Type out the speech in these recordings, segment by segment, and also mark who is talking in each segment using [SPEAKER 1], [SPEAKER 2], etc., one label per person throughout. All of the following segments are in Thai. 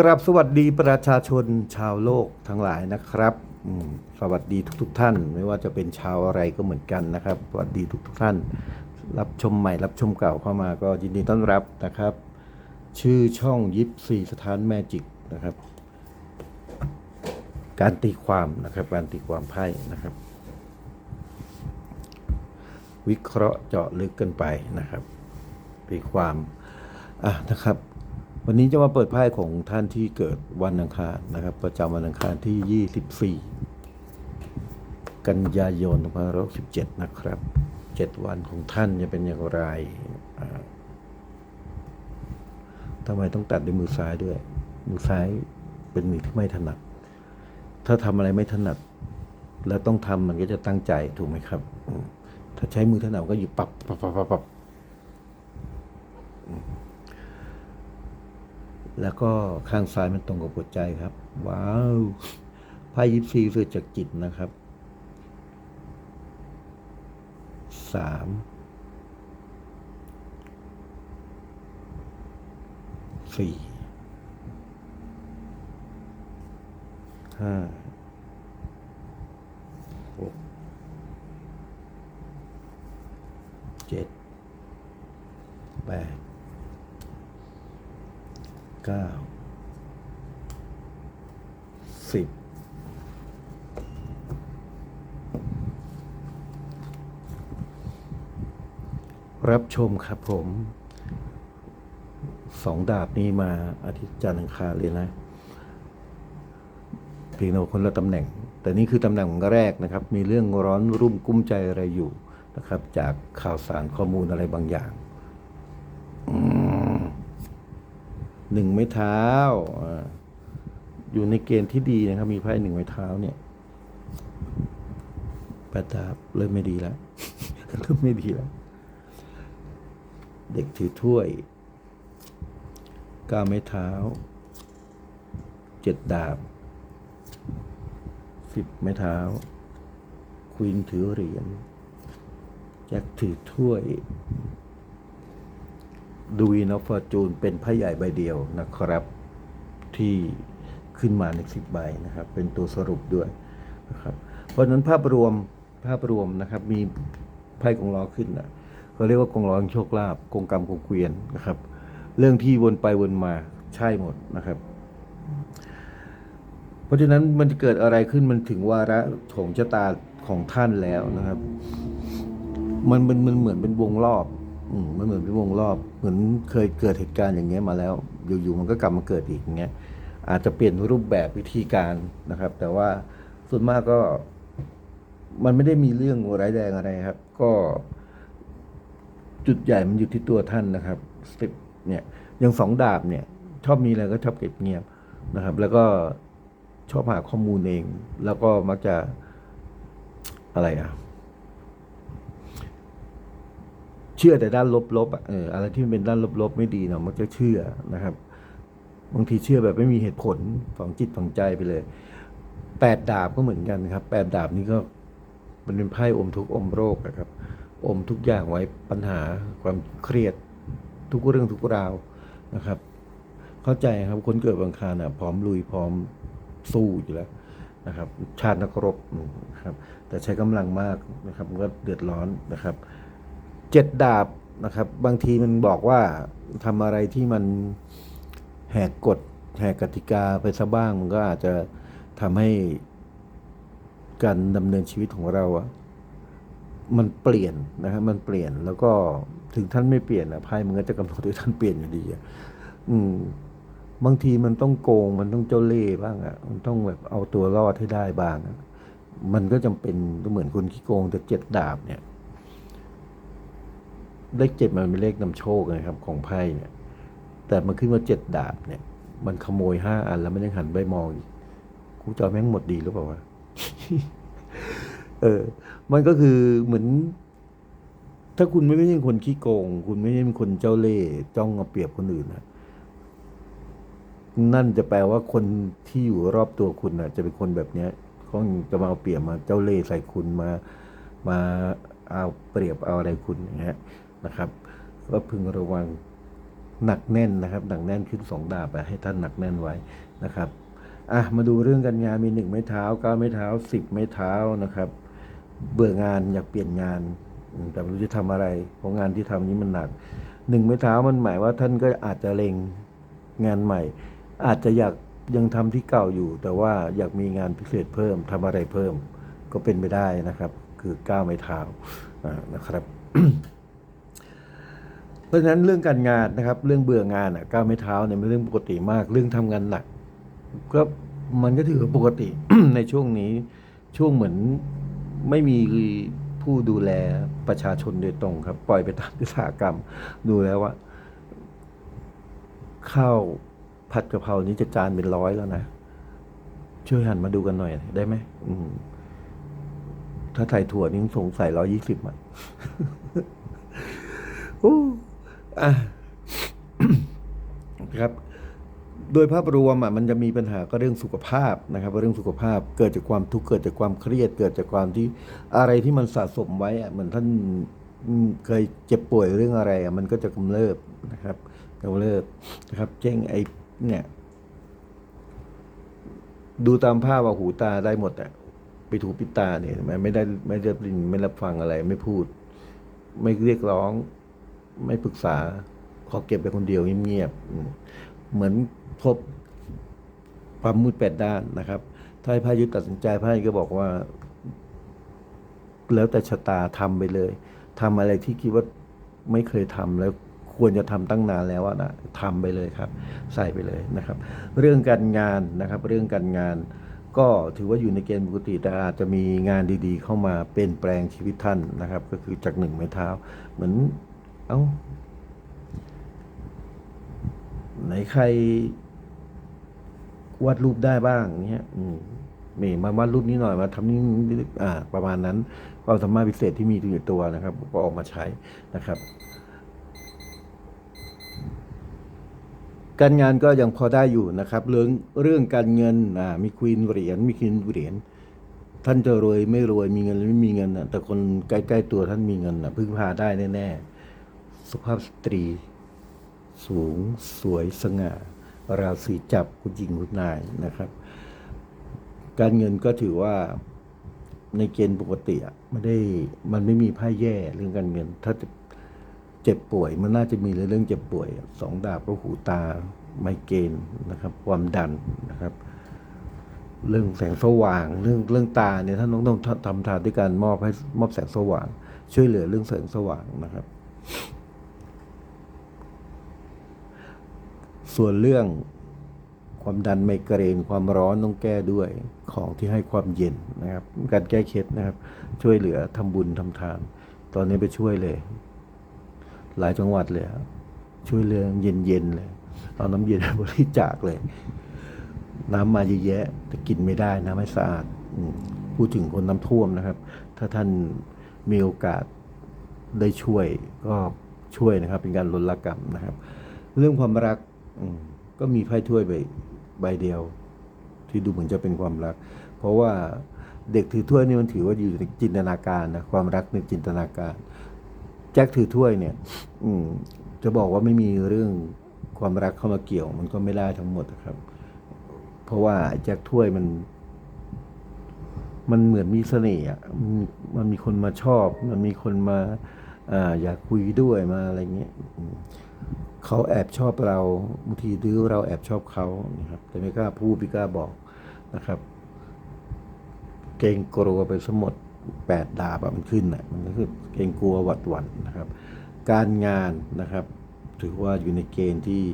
[SPEAKER 1] กราบสวัสดีประชาชนชาวโลกทั้งหลายนะครับสวัสดีทุกๆท่าน ไม่ว่าจะเป็นชาวอะไรก็เหมือนกันนะครับ สวัสดีทุกๆท่าน รับชมใหม่รับชมเก่าเข้ามาก็ยินดีต้อนรับนะครับ ชื่อช่องยิปซีสถานแมจิกนะครับ การตีความนะครับ การตีความไพ่นะครับ วิเคราะห์เจาะลึกกันไปนะครับตีความอะนะครับ วันนี้จะมาเปิดไพ่ของท่านที่เกิดวันอังคารนะครับ ประจำวันอังคารที่ 24 กันยายน2567นะครับ 7 วันของท่านจะเป็นอย่างไรทำไมต้องตัดด้วยมือซ้ายด้วย มือซ้ายเป็นมือที่ไม่ถนัด ถ้าทำอะไรไม่ถนัด แล้วต้องทำมันก็จะตั้งใจถูกไหมครับ ถ้าใช้มือถนัดก็อยู่ปับปับปับปับปับ แล้วก็ข้างซ้ายมันตรงกับหัวใจครับ ว้าวไพ่ยิปซีสื่อจากจิตนะครับสามสี่ห้าหกเจ็ดแปด เก้าสิบรับชมครับผมสองดาบนี้มาอาทิตย์จันทร์อังคารเลยนะเพียงแต่ว่าคนละตำแหน่ง แต่นี่คือตำแหน่งแรกนะครับ มีเรื่องร้อนรุ่มกุ้มใจอะไรอยู่นะครับ จากข่าวสารข้อมูลอะไรบางอย่าง หนึ่งไม้เท้าอยู่ในเกณฑ์ที่ดีนะครับ มีไพ่หนึ่งไม้เท้าเนี่ยแปดดาบเริ่มไม่ดีแล้วเริ่มไม่ดีแล้ว เด็กถือถ้วยเก้าไม้เท้าเจ็ดดาบสิบไม้เท้าควีนถือเหรียญแจ็คถือถ้วย ดูวีนอฟอร์จูนเป็นไพ่ใหญ่ใบเดียวนะครับ ที่ขึ้นมาในสิบใบนะครับ เป็นตัวสรุปด้วยนะครับ เพราะนั้นภาพรวมภาพรวมนะครับ มีไพ่กงล้อขึ้นนะเขาเรียกว่ากงล้อโชคลาภกงกรรมกงเกวียนนะครับ เรื่องที่วนไปวนมาใช่หมดนะครับ เพราะฉะนั้นมันจะเกิดอะไรขึ้นมันถึงวาระของชะตาของท่านแล้วนะครับ มันมันมันเหมือนเป็นวงรอบ อืมมันเหมือนเป็นวงรอบ เหมือนเคยเกิดเหตุการณ์อย่างเงี้ยมาแล้ว อยู่ๆมันก็กลับมาเกิดอีกอย่างเงี้ย อาจจะเปลี่ยนรูปแบบวิธีการนะครับ แต่ว่าส่วนมากก็ มันไม่ได้มีเรื่องร้ายแรงอะไรครับ ก็ จุดใหญ่มันอยู่ที่ตัวท่านนะครับสต็ปเนี่ยอย่างสองดาบเนี่ย ชอบมีอะไรก็ชอบเก็บเงียบนะครับ แล้วก็ชอบหาข้อมูลเอง แล้วก็มักจะอะไรอะ เชื่อแต่ด้านลบๆอะเอออะไรที่เป็นด้านลบๆ ไม่ดีเนาะมันจะเชื่อนะครับ บางทีเชื่อแบบไม่มีเหตุผลฝังจิตฝังใจไปเลยแปดดาบก็เหมือนกันครับแปดดาบนี้ก็มันเป็นไพ่อมทุกอมโรคนะครับ อมทุกอย่างไว้ปัญหาความเครียดทุกเรื่องทุกราวนะครับ เข้าใจครับคนเกิดวันอังคารอะพร้อมลุยพร้อมสู้อยู่แล้วนะครับ ชาตินักรบนะครับ แต่ใช้กำลังมากนะครับมันก็เดือดร้อนนะครับ เจ็ดดาบนะครับ บางทีมันบอกว่าทำอะไรที่มันแหกกฎแหกกติกาไปซะบ้าง มันก็อาจจะทำให้การดำเนินชีวิตของเราอะมันเปลี่ยนนะครับมันเปลี่ยนแล้วก็ถึงท่านไม่เปลี่ยนอะไพ่มันก็จะกำหนดให้ท่านเปลี่ยนอยู่ดีอะอืม บางทีมันต้องโกง มันต้องเจ้าเล่ห์บ้างอะมันต้องแบบเอาตัวรอดให้ได้บ้าง มันก็จำเป็นเหมือนคนขี้โกงแต่เจ็ดดาบเนี่ย เลขเจ็ดมันเป็นเลขนำโชคนะครับของไพ่เนี่ย แต่มันขึ้นมาเจ็ดดาบเนี่ย มันขโมยห้าอันแล้วมันยังหันไปมองอีกกูจอแม่งหมดดีหรือเปล่าวะเออ มันก็คือเหมือน ถ้าคุณไม่ใช่คนขี้โกง คุณไม่ใช่เป็นคนเจ้าเล่ห์จ้องเอาเปรียบคนอื่นนะนั่นจะแปลว่าคนที่อยู่รอบตัวคุณนะจะเป็นคนแบบเนี้ยเขาจะมาเอาเปรียบมาเจ้าเล่ห์ใส่คุณมา มาเอาเปรียบเอาอะไรคุณอย่างเงี้ย นะครับ ก็พึงระวังหนักแน่นนะครับ หนักแน่นขึ้นสองดาบให้ท่านหนักแน่นไว้นะครับอะมาดูเรื่องการงานมีหนึ่งไม้เท้าเก้าไม้เท้าสิบไม้เท้านะครับ เบื่องานอยากเปลี่ยนงาน แต่ไม่รู้จะทำอะไรเพราะงานที่ทำนี้มันหนักหนึ่งไม้เท้ามันหมายว่าท่านก็อาจจะเล็งงานใหม่ อาจจะอยากยังทำที่เก่าอยู่ แต่ว่าอยากมีงานพิเศษเพิ่มทำอะไรเพิ่ม ก็เป็นไปได้นะครับ คือก้าวไม้เท้านะครับ เพราะฉะนั้นเรื่องการงานนะครับ เรื่องเบื่องานอะก้าวไม้เท้าเนี่ยเป็นเรื่องปกติมาก เรื่องทำงานหนักก็มันก็ถือปกติในช่วงนี้ช่วงเหมือนไม่มีผู้ดูแลประชาชนโดยตรงครับ ปล่อยไปตามอุตสาหกรรม ดูแล้วว่าข้าวผัดกะเพรานี้จะจานเป็นร้อยแล้วนะช่วยหันมาดูกันหน่อยได้ไหมอืมถ้าใส่ถั่วนี่สงสัยร้อยยี่สิบอะ โอ้ อะครับ โดยภาพรวมอะมันจะมีปัญหาก็เรื่องสุขภาพนะครับเรื่องสุขภาพเกิดจากความทุกข์เกิดจากความเครียด เกิดจากความที่อะไรที่มันสะสมไว้อะเหมือนท่านเคยเจ็บป่วยเรื่องอะไรอะมันก็จะกำเริบนะครับกำเริบนะครับเจ้งไอ้เนี่ย ดูตามภาพว่าหูตาได้หมดอะไปถูปิดตาเนี่ยเห็นไหมไม่ได้ไม่ได้ยินไม่รับฟังอะไร ไม่พูด ไม่เรียกร้อง ไม่ปรึกษา ขอเก็บไปคนเดียวเงียบๆเหมือนพบความมืดแปดด้านนะครับ ถ้าให้พระยุตัดสินใจพระยุก็บอกว่า แล้วแต่ชะตาทำไปเลยทำอะไรที่คิดว่าไม่เคยทำแล้วควรจะทำตั้งนานแล้วนะทำไปเลยครับ ใส่ไปเลยนะครับ เรื่องการงานนะครับ เรื่องการงานก็ถือว่าอยู่ในเกณฑ์ปกติแต่อาจจะมีงานดีๆ เข้ามาเปลี่ยนแปลงชีวิตท่านนะครับ ก็คือจากหนึ่งไม้เท้า เหมือน เอ้าไหนใครวาดรูปได้บ้างเนี้ย อืมนี่มาวาดรูปนี้หน่อยมาทำนี่อ่า ประมาณนั้นความสามารถพิเศษที่มีอยู่ตัวนะครับ ก็ออกมาใช้นะครับ การงานก็ยังพอได้อยู่นะครับ เรื่องเรื่องการเงินอ่ามีควีนเหรียญมีควีนเหรียญท่านจะรวยไม่รวยมีเงินหรือไม่มีเงินนะแต่คนใกล้ๆตัวท่านมีเงินนะพึ่งพาได้แน่ๆ สุภาพสตรี สูงสวยสง่า ราศีจับคุณหญิงคุณนายนะครับ การเงินก็ถือว่าในเกณฑ์ปกติอะไม่ได้มันไม่มีไพ่แย่เรื่องการเงิน ถ้าจะเจ็บป่วยมันน่าจะมีเรื่องเจ็บป่วยสองดาบก็หูตาไมเกรนนะครับ ความดันนะครับ เรื่องแสงสว่าง เรื่องเรื่องตาเนี่ยท่านต้องต้องทำทานด้วยการมอบให้มอบแสงสว่าง ช่วยเหลือเรื่องแสงสว่างนะครับ ส่วนเรื่องความดันไมเกรนความร้อนต้องแก้ด้วยของที่ให้ความเย็นนะครับ การแก้เคล็ดนะครับ ช่วยเหลือทำบุญทำทาน ตอนนี้ไปช่วยเลย หลายจังหวัดเลยช่วยเรื่องเย็นๆเลย เอาน้ำเย็นบริจาคเลย น้ำมาเยอะแยะแต่กินไม่ได้น้ำไม่สะอาดอพูดถึงคนน้ำท่วมนะครับ ถ้าท่านมีโอกาสได้ช่วยก็ช่วยนะครับ เป็นการลดละกรรมนะครับ เรื่องความรัก ก็มีไพ่ถ้วยใบใบเดียว ที่ดูเหมือนจะเป็นความรัก เพราะว่าเด็กถือถ้วยนี่มันถือว่าอยู่ในจินตนาการนะความรักในจินตนาการ แจ็คถือถ้วยเนี่ย อืจะบอกว่าไม่มีเรื่องความรักเข้ามาเกี่ยว มันก็ไม่ได้ทั้งหมดนะครับ เพราะว่าแจ็คถ้วยมัน มันเหมือนมีเสน่ห์อะมันมีคนมาชอบ มันมีคนมาอาอยากคุยด้วยมาอะไรเงี้ย เขาแอบชอบเราบางทีหรือเราแอบชอบเขานะครับ แต่ไม่กล้าพูดไม่กล้าบอกนะครับ เกรงกลัวไปสมดแปดดาบมันขึ้นอะมันก็คือเกรงกลัวหวัดหวั่นนะครับ การงานนะครับ ถือว่าอยู่ในเกณฑ์ที่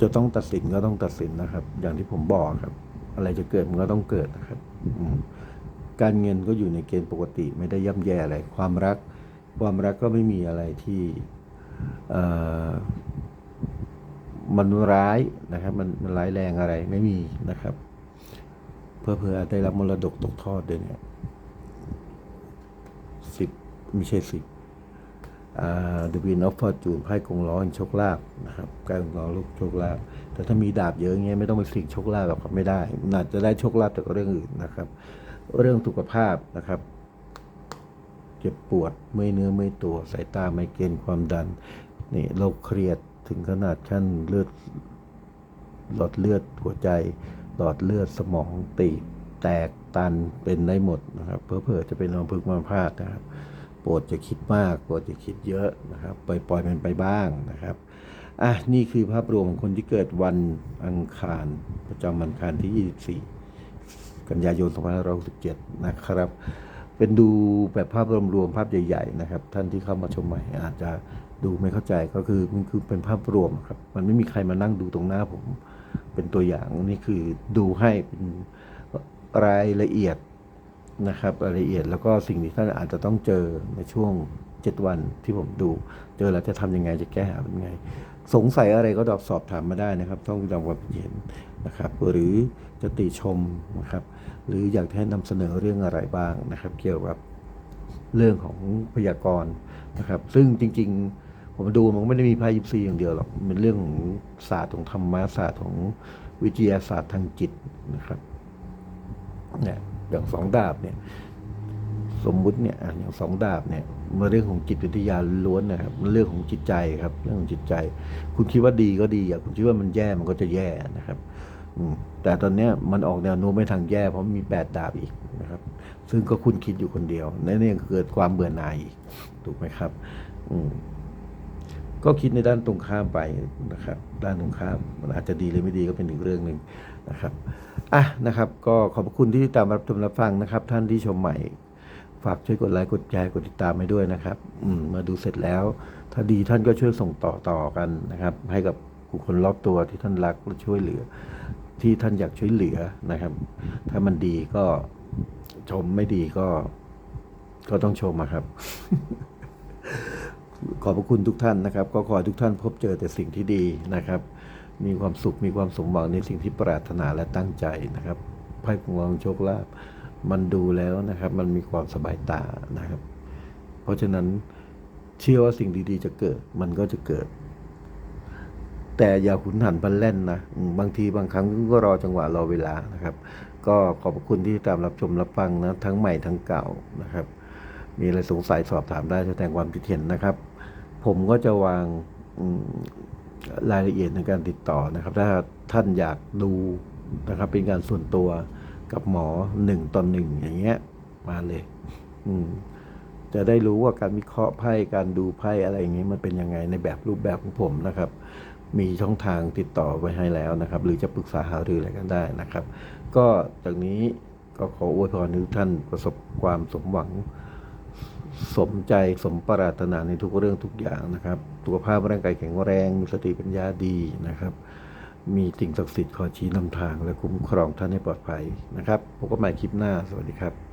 [SPEAKER 1] จะต้องตัดสินก็ต้องตัดสินนะครับ อย่างที่ผมบอกครับ อะไรจะเกิดมันก็ต้องเกิดนะครับการเงินก็อยู่ในเกณฑ์ปกติ ไม่ได้ย่ำแย่อะไรความรัก ความรักก็ไม่มีอะไรที่ มันร้ายนะครับ มันมันร้ายแรงอะไรไม่มีนะครับ เพื่อเพื่อได้รับมรดกตกทอดด้วยเนี่ยสิบไม่ใช่สิบอ่า The Wheel of Fortune ไพ่กงล้อโชคลาภนะครับการกงล้อลูกโชคลาภแต่ถ้ามีดาบเยอะเงี้ยไม่ต้องไปสิ่งโชคลาภแบบไม่ได้นอาจจะได้โชคลาภจากเรื่องอื่นนะครับ เรื่องสุขภาพนะครับ เจ็บปวดเมื่อยเนื้อเมื่อยตัวสายตาไม่เกณฑ์ความดัน นี่โรคเครียดถึงขนาดขั้นเลือดหลอดเลือดหัวใจ หลอดเลือดสมองตีบแตกตันเป็นได้หมดนะครับเพื่อจะเป็นอัมพฤกษ์อัมพาตนะครับโปรดจะคิดมากโปรดจะคิดเยอะนะครับปล่อยปล่อยมันไปบ้างนะครับอะนี่คือภาพรวมของคนที่เกิดวันอังคาร ประจำวันอังคารที่ 24 กันยายน 2567 นะครับ เป็นดูแบบภาพรวมๆภาพใหญ่ ๆ นะครับ ท่านที่เข้ามาชมใหม่อาจจะ ดูไม่เข้าใจก็คือมันคือเป็นภาพรวมครับ มันไม่มีใครมานั่งดูตรงหน้าผม เป็นตัวอย่างนี่คือดูให้เป็นรายละเอียดนะครับรายละเอียดแล้วก็สิ่งที่ท่านอาจจะต้องเจอในช่วง 7 วันที่ผมดู เจอแล้วจะทำยังไงจะแก้หาเป็นไง สงสัยอะไรก็ดอบสอบถามมาได้นะครับ ต้องยอมความเห็นนะครับ หรือจะติชมนะครับ หรืออยากให้นำเสนอเรื่องอะไรบ้างนะครับ เกี่ยวกับเรื่องของพยากรณ์นะครับ ซึ่งจริง ๆ ผมดูมันก็ไม่ได้มีไพ่ยิปซีอย่างเดียวหรอกมันเป็นเรื่องของศาสตร์ของธรรมะศาสตร์ของวิทยาศาสตร์ทางจิตนะครับเนี่ยอย่างสองดาบเนี่ยสมมุติเนี่ยอย่างสองดาบเนี่ยมันเรื่องของจิตวิทยาล้วนนะครับมันเรื่องของจิตใจครับ เรื่องของจิตใจ คุณคิดว่าดีก็ดีอะคุณคิดว่ามันแย่มันก็จะแย่นะครับ อืมแต่ตอนเนี้ยมันออกแนวโน้มไม่ทางแย่เพราะมีแปดดาบอีกนะครับ ซึ่งก็คุณคิดอยู่คนเดียวนั่นเองเกิดความเบื่อหน่ายอีกถูกไหมครับ อืม ก็คิดในด้านตรงข้ามไปนะครับ ด้านตรงข้ามมันอาจจะดีหรือไม่ดีก็เป็นอีกเรื่องหนึ่งนะครับอะนะครับ ก็ขอบคุณที่ติดตามรับชมรับฟังนะครับ ท่านที่ชมใหม่ ฝากช่วยกดไลค์กดแชร์กดติดตามให้ด้วยนะครับ อืมมาดูเสร็จแล้ว ถ้าดีท่านก็ช่วยส่งต่อต่อกันนะครับ ให้กับบุคคลรอบตัวที่ท่านรักและช่วยเหลือ ที่ท่านอยากช่วยเหลือนะครับ ถ้ามันดีก็ชมไม่ดีก็ ก็ต้องชมอะครับ ขอบพระคุณทุกท่านนะครับ ก็ขอให้ทุกท่านพบเจอแต่สิ่งที่ดีนะครับ มีความสุขมีความสมหวังในสิ่งที่ปรารถนาและตั้งใจนะครับไพ่ของเราโชคลาภมันดูแล้วนะครับ มันมีความสบายตานะครับ เพราะฉะนั้นเชื่อว่าสิ่งดีๆ จะเกิดมันก็จะเกิด แต่อย่าขุนหันพลันแล่นนะบางทีบางครั้งก็รอจังหวะรอเวลานะครับ ก็ขอบพระคุณที่ตามรับชมรับฟังนะทั้งใหม่ทั้งเก่านะครับ มีอะไรสงสัยสอบถามได้แสดงความคิดเห็นนะครับ ผมก็จะวางรายละเอียดในการติดต่อนะครับ ถ้าท่านอยากดูนะครับ เป็นการส่วนตัวกับหมอหนึ่งต่อหนึ่งอย่างเงี้ยมาเลย อืมจะได้รู้ว่าการวิเคราะห์ไพ่การดูไพ่อะไรอย่างนี้มันเป็นยังไงในแบบรูปแบบของผมนะครับ มีช่องทางติดต่อไว้ให้แล้วนะครับ หรือจะปรึกษาหารืออะไรกันได้นะครับ ก็จากนี้ก็ขออวยพรให้ทุกท่านประสบความสมหวัง สมใจสมปรารถนาในทุกเรื่องทุกอย่างนะครับ สุขภาพร่างกายแข็งแรง มีสติปัญญาดีนะครับ มีสิ่งศักดิ์สิทธิ์คอยชี้นำทางและคุ้มครองท่านให้ปลอดภัยนะครับ พบกันใหม่คลิปหน้า สวัสดีครับ